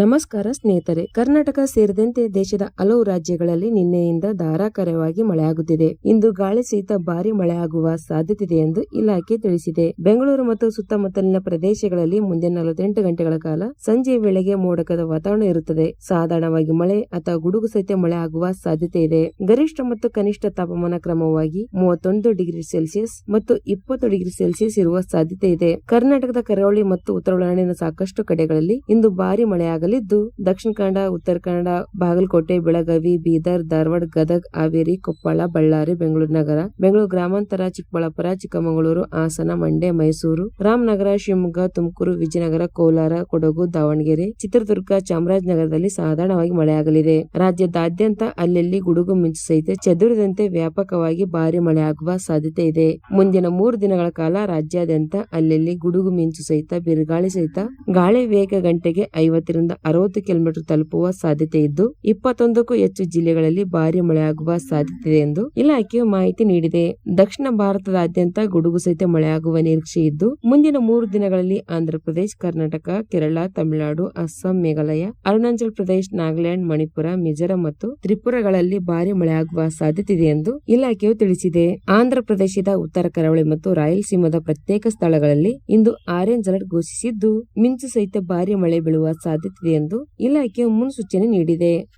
ನಮಸ್ಕಾರ ಸ್ನೇಹಿತರೆ, ಕರ್ನಾಟಕ ಸೇರಿದಂತೆ ದೇಶದ ಹಲವು ರಾಜ್ಯಗಳಲ್ಲಿ ನಿನ್ನೆಯಿಂದ ಧಾರಾಕಾರವಾಗಿ ಮಳೆಯಾಗುತ್ತಿದೆ. ಇಂದು ಗಾಳಿ ಸಹಿತ ಭಾರಿ ಮಳೆಯಾಗುವ ಸಾಧ್ಯತೆ ಇದೆ ಎಂದು ಇಲಾಖೆ ತಿಳಿಸಿದೆ. ಬೆಂಗಳೂರು ಮತ್ತು ಸುತ್ತಮುತ್ತಲಿನ ಪ್ರದೇಶಗಳಲ್ಲಿ ಮುಂದಿನ ನಲವತ್ತೆಂಟು ಗಂಟೆಗಳ ಕಾಲ ಸಂಜೆ ವೇಳೆಗೆ ಮೋಡಕದ ವಾತಾವರಣ ಇರುತ್ತದೆ. ಸಾಧಾರಣವಾಗಿ ಮಳೆ ಅಥವಾ ಗುಡುಗು ಸಹಿತ ಮಳೆ ಆಗುವ ಸಾಧ್ಯತೆ ಇದೆ ಗರಿಷ್ಠ ಮತ್ತು ಕನಿಷ್ಠ ತಾಪಮಾನ ಕ್ರಮವಾಗಿ ಮೂವತ್ತೊಂದು ಡಿಗ್ರಿ ಸೆಲ್ಸಿಯಸ್ ಮತ್ತು ಇಪ್ಪತ್ತು ಡಿಗ್ರಿ ಸೆಲ್ಸಿಯಸ್ ಇರುವ ಸಾಧ್ಯತೆ ಇದೆ ಕರ್ನಾಟಕದ ಕರಾವಳಿ ಮತ್ತು ಉತ್ತರ ಒಳನಾಡಿನ ಸಾಕಷ್ಟು ಕಡೆಗಳಲ್ಲಿ ಇಂದು ಭಾರಿ ಮಳೆಯಾಗಲಿದ್ದು ದಕ್ಷಿಣ ಕನ್ನಡ, ಉತ್ತರ ಕನ್ನಡ, ಬಾಗಲಕೋಟೆ, ಬೆಳಗಾವಿ, ಬೀದರ್, ಧಾರವಾಡ, ಗದಗ್, ಹಾವೇರಿ, ಕೊಪ್ಪಳ, ಬಳ್ಳಾರಿ, ಬೆಂಗಳೂರು ನಗರ, ಬೆಂಗಳೂರು ಗ್ರಾಮಾಂತರ, ಚಿಕ್ಕಬಳ್ಳಾಪುರ, ಚಿಕ್ಕಮಗಳೂರು, ಹಾಸನ, ಮಂಡ್ಯ, ಮೈಸೂರು, ರಾಮನಗರ, ಶಿವಮೊಗ್ಗ, ತುಮಕೂರು, ವಿಜಯನಗರ, ಕೋಲಾರ, ಕೊಡಗು, ದಾವಣಗೆರೆ, ಚಿತ್ರದುರ್ಗ, ಚಾಮರಾಜನಗರದಲ್ಲಿ ಸಾಧಾರಣವಾಗಿ ಮಳೆಯಾಗಲಿದೆ. ರಾಜ್ಯದಾದ್ಯಂತ ಅಲ್ಲಲ್ಲಿ ಗುಡುಗು ಮಿಂಚು ಸಹಿತ ಚದುರಿದಂತೆ ವ್ಯಾಪಕವಾಗಿ ಭಾರಿ ಮಳೆಯಾಗುವ ಸಾಧ್ಯತೆ ಇದೆ. ಮುಂದಿನ ಮೂರು ದಿನಗಳ ಕಾಲ ರಾಜ್ಯಾದ್ಯಂತ ಅಲ್ಲಲ್ಲಿ ಗುಡುಗು ಮಿಂಚು ಸಹಿತ, ಬಿರುಗಾಳಿ ಸಹಿತ ಗಾಳಿ ವೇಗ ಗಂಟೆಗೆ ಐವತ್ತರಿಂದ ಅರವತ್ತು ಕಿಲೋಮೀಟರ್ ತಲುಪುವ ಸಾಧ್ಯತೆ ಇದ್ದು, ಇಪ್ಪತ್ತೊಂದಕ್ಕೂ ಹೆಚ್ಚು ಜಿಲ್ಲೆಗಳಲ್ಲಿ ಭಾರಿ ಮಳೆಯಾಗುವ ಸಾಧ್ಯತೆ ಇದೆ ಎಂದು ಇಲಾಖೆಯು ಮಾಹಿತಿ ನೀಡಿದೆ. ದಕ್ಷಿಣ ಭಾರತದಾದ್ಯಂತ ಗುಡುಗು ಸಹಿತ ಮಳೆಯಾಗುವ ನಿರೀಕ್ಷೆ ಇದ್ದು, ಮುಂದಿನ ಮೂರು ದಿನಗಳಲ್ಲಿ ಆಂಧ್ರಪ್ರದೇಶ ಕರ್ನಾಟಕ, ಕೇರಳ, ತಮಿಳುನಾಡು, ಅಸ್ಸಾಂ, ಮೇಘಾಲಯ, ಅರುಣಾಚಲ ಪ್ರದೇಶ, ನಾಗಾಲ್ಯಾಂಡ್, ಮಣಿಪುರ, ಮಿಜೋರಾಂ ಮತ್ತು ತ್ರಿಪುರಗಳಲ್ಲಿ ಭಾರಿ ಮಳೆಯಾಗುವ ಸಾಧ್ಯತೆ ಇದೆ ಎಂದು ಇಲಾಖೆಯು ತಿಳಿಸಿದೆ. ಆಂಧ್ರ ಪ್ರದೇಶದ ಉತ್ತರ ಕರಾವಳಿ ಮತ್ತು ರಾಯಲಸೀಮದ ಪ್ರತ್ಯೇಕ ಸ್ಥಳಗಳಲ್ಲಿ ಇಂದು ಆರೆಂಜ್ ಅಲರ್ಟ್ ಘೋಷಿಸಿದ್ದು, ಮಿಂಚು ಸಹಿತ ಭಾರಿ ಮಳೆ ಬೀಳುವ ಸಾಧ್ಯತೆ ಎಂದು ಇಲಾಖೆ ಮುನ್ಸೂಚನೆ ನೀಡಿದೆ.